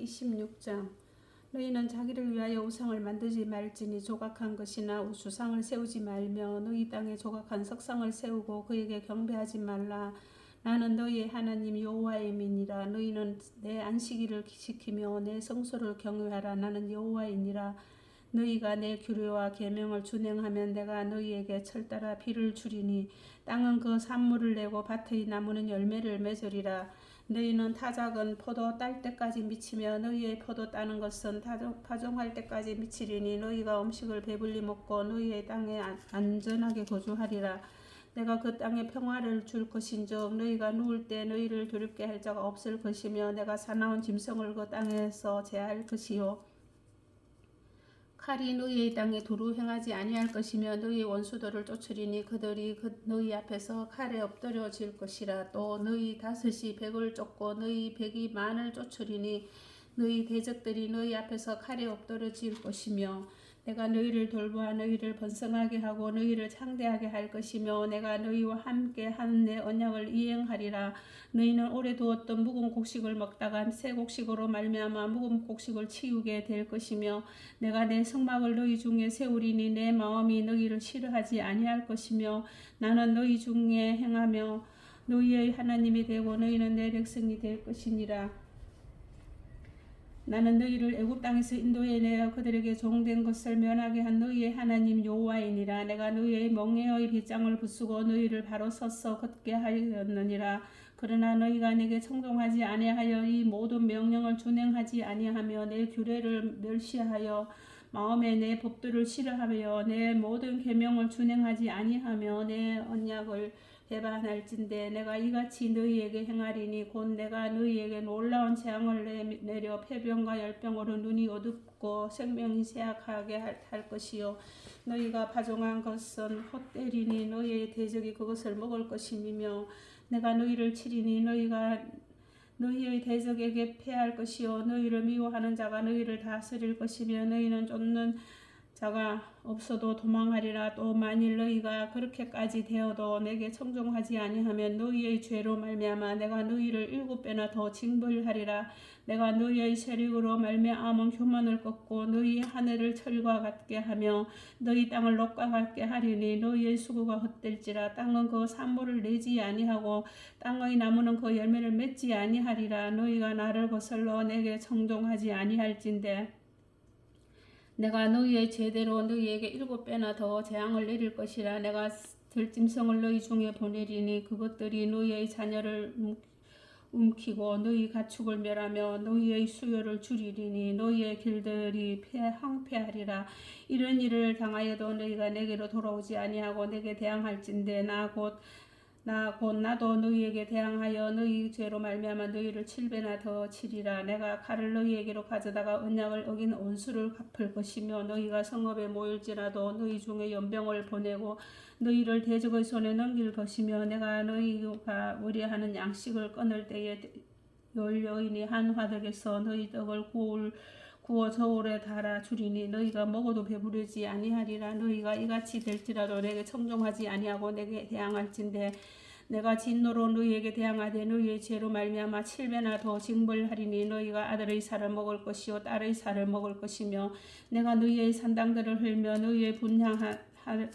레위기 26장. 너희는 자기를 위하여 우상을 만들지 말지니 조각한 것이나 우수상을 세우지 말며 너희 땅에 조각한 석상을 세우고 그에게 경배하지 말라. 나는 너희의 하나님 여호와임이니라. 너희는 내 안식일을 지키며 내 성소를 경외하라. 나는 여호와이니라. 너희가 내 규례와 계명을 준행하면 내가 너희에게 철따라 비를 주리니 땅은 그 산물을 내고 밭의 나무는 열매를 맺으리라 너희는 타작은 포도 딸 때까지 미치며 너희의 포도 따는 것은 타종, 파종 할 때까지 미치리니 너희가 음식을 배불리 먹고 너희의 땅에 안- 안전하게 거주하리라. 내가 그 땅에 평화를 줄 것인즉 너희가 누울 때 너희를 두렵게 할 자가 없을 것이며 내가 사나운 짐승을 그 땅에서 제할 것이요 칼이 너희의 땅에 도루 행하지 아니할 것이며 너희 원수들을 쫓으리니 그들이 그 너희 앞에서 칼에 엎드려질 것이라. 또 너희 다섯이 백을 쫓고 너희 백이 만을 쫓으리니 너희 대적들이 너희 앞에서 칼에 엎드려질 것이며 내가 너희를 돌보아 너희를 번성하게 하고 너희를 창대하게 할 것이며 내가 너희와 함께 한 내 언약을 이행하리라. 너희는 오래 두었던 묵은 곡식을 먹다가 새 곡식으로 말미암아 묵은 곡식을 치우게 될 것이며 내가 내 성막을 너희 중에 세우리니 내 마음이 너희를 싫어하지 아니할 것이며 나는 너희 중에 행하며 너희의 하나님이 되고 너희는 내 백성이 될 것이니라 나는 너희를 애굽 땅에서 인도해 내어 그들에게 종된 것을 면하게 한 너희의 하나님 여호와이니라. 내가 너희의 멍에의 빗장을 부수고 너희를 바로 서서 걷게 하였느니라. 그러나 너희가 내게 청종하지 아니하여 이 모든 명령을 준행하지 아니하며 내 규례를 멸시하여 마음에 내 법도를 싫어하며 내 모든 계명을 준행하지 아니하며 내 언약을 배반할진대. 내가 이같이 너희에게 행하리니 곧 내가 너희에게 놀라운 재앙을 내- 내려 폐병과 열병으로 눈이 어둡고 생명이 쇠약하게 할, 할 것이요. 너희가 파종한 것은 헛되리니 너희의 대적이 그것을 먹을 것이며 내가 너희를 치리니 너희가 너희의 대적에게 패할 것이요. 너희를 미워하는 자가 너희를 다스릴 것이며 너희는 쫓는 자가 없어도 도망하리라. 또 만일 너희가 그렇게까지 되어도 내게 청종하지 아니하면 너희의 죄로 말미암아 내가 너희를 일곱 배나 더 징벌하리라. 내가 너희의 세력으로 말미암은 교만을 꺾고 너희 하늘을 철과 같게 하며 너희 땅을 녹과 같게 하리니 너희의 수고가 헛될지라. 땅은 그 산모를 내지 아니하고 땅의 나무는 그 열매를 맺지 아니하리라. 너희가 나를 거슬러 내게 청종하지 아니할진대 내가 너희의 제대로 너희에게 일곱 배나 더 재앙을 내릴 것이라 내가 들짐승을 너희 중에 보내리니 그것들이 너희의 자녀를 움- 움키고 너희 가축을 멸하며 너희의 수요를 줄이리니 너희의 길들이 폐 황폐하리라. 이런 일을 당하여도 너희가 내게로 돌아오지 아니하고 내게 대항할진대. 나 곧 나 곧 나도 너희에게 대항하여 너희 죄로 말미암아 너희를 칠배나 더 치리라. 내가 칼을 너희에게로 가져다가 언약을 어긴 원수를 갚을 것이며 너희가 성읍에 모일지라도 너희 중에 연병을 보내고 너희를 대적의 손에 넘길 것이며 내가 너희가 의뢰하는 양식을 끊을 때에 열 여인이 한 화덕에서 너희 떡을 구울 구워 저울에 달아 주리니 너희가 먹어도 배부르지 아니하리라. 너희가 이같이 될지라도 내게 청종하지 아니하고 내게 대항할진대. 내가 진노로 너희에게 대항하되 너희의 죄로 말미암아 칠배나 더 징벌하리니 너희가 아들의 살을 먹을 것이요 딸의 살을 먹을 것이며 내가 너희의 산당들을 흘며 너희의 분향하 하-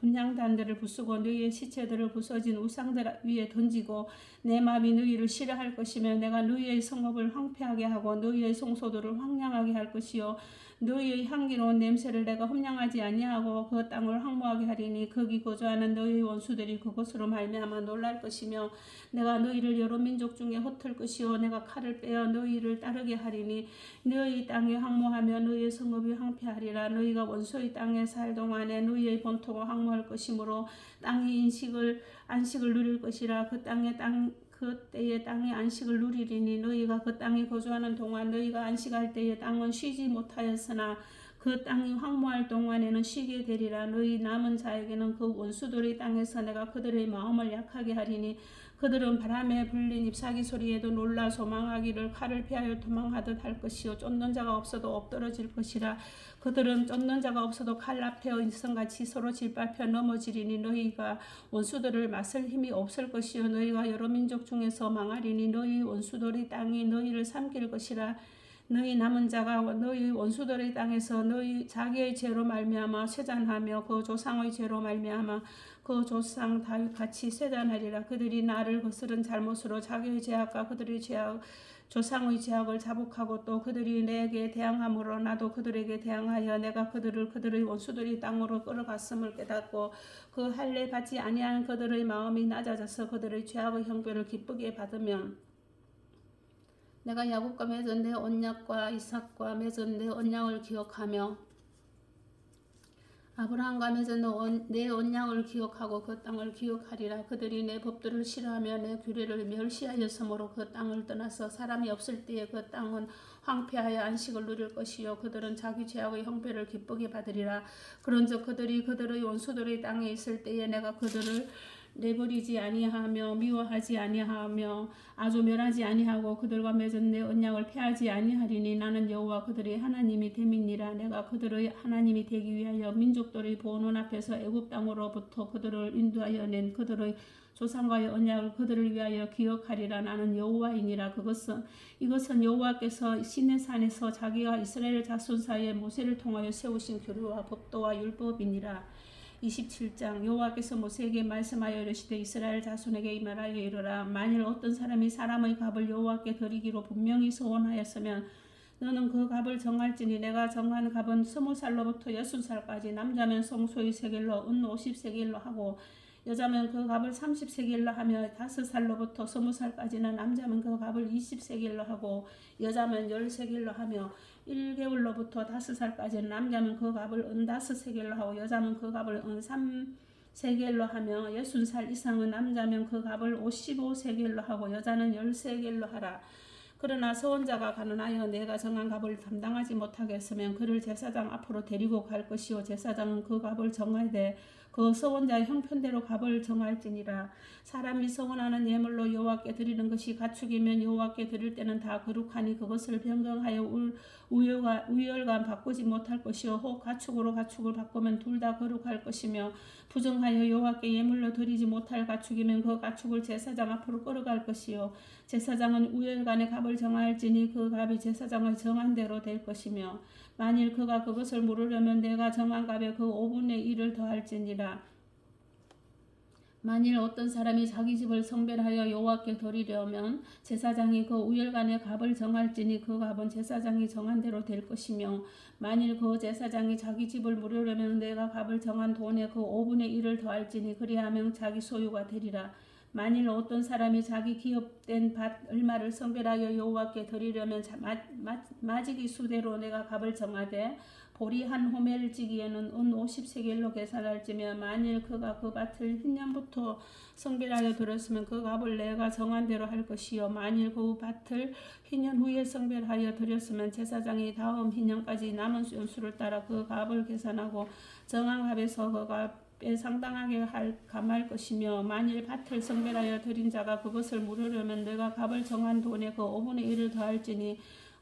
분향단들을 부수고 너희의 시체들을 부서진 우상들 위에 던지고 내 마음이 너희를 싫어할 것이며 내가 너희의 성읍을 황폐하게 하고 너희의 성소들을 황량하게 할 것이요 너희의 향기로운 냄새를 내가 험량하지 아니하고 그 땅을 황무하게 하리니 거기 거주하는 너희의 원수들이 그것으로 말미암아 놀랄 것이며 내가 너희를 여러 민족 중에 흩을 것이요 내가 칼을 빼어 너희를 따르게 하리니 너희 땅에 황무하며 너희의 성읍이 황폐하리라. 너희가 원수의 땅에 살 동안에 너희의 본토가 황무할 것이므로 땅이 인식을 안식을 누릴 것이라. 그 땅에 땅 그 때에 땅의 안식을 누리리니 너희가 그 땅에 거주하는 동안 너희가 안식할 때에 땅은 쉬지 못하였으나 그 땅이 황무할 동안에는 쉬게 되리라. 너희 남은 자에게는 그 원수들의 땅에서 내가 그들의 마음을 약하게 하리니 그들은 바람에 불린 잎사귀 소리에도 놀라 소망하기를 칼을 피하여 도망하듯 할 것이요. 쫓는 자가 없어도 엎드러질 것이라. 그들은 쫓는 자가 없어도 칼 앞에 인성같이 서로 짓밟혀 넘어지리니 너희가 원수들을 맞설 힘이 없을 것이요. 너희가 여러 민족 중에서 망하리니 너희 원수들의 땅이 너희를 삼킬 것이라. 너희 남은 자가 너희 원수들의 땅에서 너희 자기의 죄로 말미암아 쇠잔하며 그 조상의 죄로 말미암아 그 조상 다윗 같이 쇠잔하리라. 그들이 나를 거스른 잘못으로 자기의 죄악과 그들의 죄악 조상의 죄악을 자복하고 또 그들이 내게 대항함으로 나도 그들에게 대항하여 내가 그들을 그들의 원수들이 땅으로 끌어갔음을 깨닫고 그 할례 받지 아니한 그들의 마음이 낮아져서 그들의 죄악의 형벌을 기쁘게 받으면 내가 야곱과 맺은 내 언약과 이삭과 맺은 내 언약을 기억하며 아브라함과 맺은 언- 내 언약을 기억하고 그 땅을 기억하리라. 그들이 내 법도를 싫어하며 내 규례를 멸시하였으므로 그 땅을 떠나서 사람이 없을 때에 그 땅은 황폐하여 안식을 누릴 것이요. 그들은 자기 죄악의 형벌을 기쁘게 받으리라. 그런즉 그들이 그들의 원수들의 땅에 있을 때에 내가 그들을 내버리지 아니하며 미워하지 아니하며 아주 멸하지 아니하고 그들과 맺은 내 언약을 폐하지 아니하리니 나는 여호와 그들의 하나님이 됨이니라. 내가 그들의 하나님이 되기 위하여 민족들의 보는 앞에서 애굽 땅으로부터 그들을 인도하여 낸 그들의 조상과의 언약을 그들을 위하여 기억하리라. 나는 여호와이니라. 그것은 이것은 여호와께서 시내산에서 자기가 이스라엘 자손 사이에 모세를 통하여 세우신 규례와 법도와 율법이니라 27장 여호와께서 모세에게 말씀하여 이르시되 이스라엘 자손에게 이 말하여 이르라. 만일 어떤 사람이 사람의 값을 여호와께 드리기로 분명히 소원하였으면 너는 그 값을 정할지니 내가 정한 값은 스무 살로부터 여순 살까지 남자면 성소의 세겔로 은 오십 세겔로 하고 여자면 그 값을 삼십 세겔로 하며 다섯 살로부터 스무 살까지는 남자면 그 값을 이십 세겔로 하고 여자면 열 세겔로 하며 1개월로부터 다섯 살까지는 남자면 그 값을 은 다섯 세겔로 하고 여자면 그 값을 은삼 세겔로 하며 예순 살 이상은 남자면 그 값을 오십오 세겔로 하고 여자는 열 세겔로 하라. 그러나 서원자가 가난하여 내가 정한 값을 담당하지 못하겠으면 그를 제사장 앞으로 데리고 갈 것이요. 제사장은 그 값을 정하되 그 서원자의 형편대로 값을 정할지니라. 사람이 서원하는 예물로 여호와께 드리는 것이 가축이면 여호와께 드릴 때는 다 거룩하니 그것을 변경하여 울- 우열과, 우열감 바꾸지 못할 것이요. 혹 가축으로 가축을 바꾸면 둘 다 거룩할 것이며 부정하여 여호와께 예물로 드리지 못할 가축이면 그 가축을 제사장 앞으로 끌어갈 것이요. 제사장은 우열간의 값을 정할지니 그 값이 제사장의 정한 대로 될 것이며 만일 그가 그것을 물으려면 내가 정한 값에 그 5분의 1을 더할지니라 만일 어떤 사람이 자기 집을 성별하여 여호와께 드리려면 제사장이 그 우열간의 값을 정할지니 그 값은 제사장이 정한 대로 될 것이며 만일 그 제사장이 자기 집을 무료려면 내가 값을 정한 돈의 그 5분의 1을 더할지니 그리하면 자기 소유가 되리라 만일 어떤 사람이 자기 기업된 밭 얼마를 성별하여 여호와께 드리려면 자- 마, 마, 마지기 수대로 내가 값을 정하되 보리 한 호멜 지기에는 은 50세겔로 계산할지며 만일 그가 그 밭을 흰년부터 성별하여 들었으면 그 값을 내가 정한 대로 할 것이요. 만일 그 밭을 흰년 후에 성별하여 드렸으면 제사장이 다음 흰년까지 남은 연수를 따라 그 값을 계산하고 정한 값에서 그 값에 상당하게 할 감할 것이며 만일 밭을 성별하여 드린 자가 그것을 물으려면 내가 값을 정한 돈의 그 5분의 1을 더할지니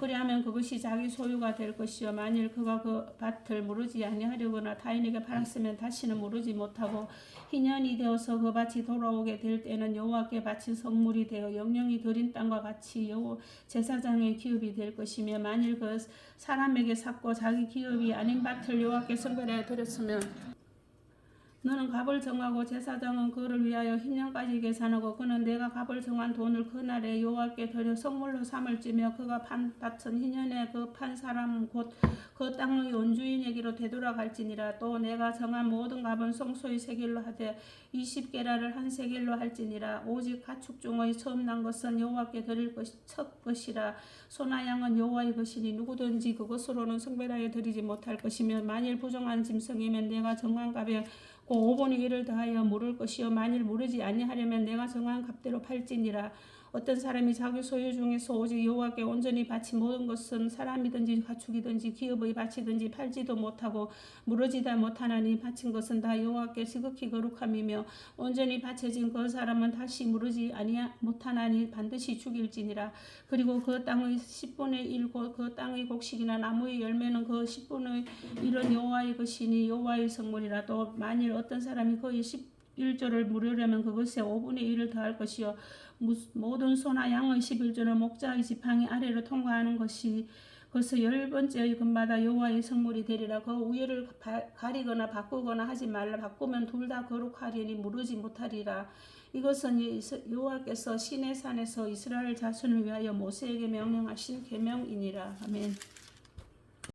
그리하면 그것이 자기 소유가 될 것이요. 만일 그가 그 밭을 무르지 아니하려거나 타인에게 팔았으면 다시는 무르지 못하고 희년이 되어서 그 밭이 돌아오게 될 때는 여호와께 바친 성물이 되어 영영이 드린 땅과 같이 여호 제사장의 기업이 될 것이며 만일 그 사람에게 샀고 자기 기업이 아닌 밭을 여호와께 성별하여 드렸으면 너는 값을 정하고 제사장은 그를 위하여 흰년까지 계산하고 그는 내가 값을 정한 돈을 그날에 여호와께 드려 성물로 삼을지며 그가 판 밭은 흰년에 그 판 사람 곧 그 땅의 원주인에게로 되돌아갈지니라. 또 내가 정한 모든 값은 성소의 세겔로 하되 20게라를 한 세겔로 할지니라. 오직 가축 중의 처음 난 것은 여호와께 드릴 것이 첫 것이라. 소나 양은 여호와의 것이니 누구든지 그것으로는 성별하여 드리지 못할 것이며 만일 부정한 짐승이면 내가 정한 값에 그 5분의 1을 더하여 물을 것이요. 만일 물으지 아니하려면 내가 정한 값대로 팔지니라 어떤 사람이 자기 소유 중에서 오직 여호와께 온전히 바친 모든 것은 사람이든지 가축이든지 기업의 바치든지 팔지도 못하고 무르지다 못하나니 바친 것은 다 여호와께 지극히 거룩함이며 온전히 바쳐진 그 사람은 다시 무르지 아니하 못하나니 반드시 죽일지니라. 그리고 그 땅의 10분의 1고 그 땅의 곡식이나 나무의 열매는 그 10분의 1은 여호와의 것이니 여호와의 성물이라 또 만일 어떤 사람이 거의 11조를 무르려면 그것에 5분의 1을 더할 것이요. 무- 모든 소나 양의 11조는 목자의 지팡이 아래로 통과하는 것이 그래서 열 번째의 금마다 여호와의 성물이 되리라. 그 바- 가리거나 바꾸거나 하지 말라. 바꾸면 둘 다 거룩하리니 무르지 못하리라. 이것은 여호와께서 시내 산에서 이스라엘 자손을 위하여 모세에게 명령하신 계명이니라. 아멘.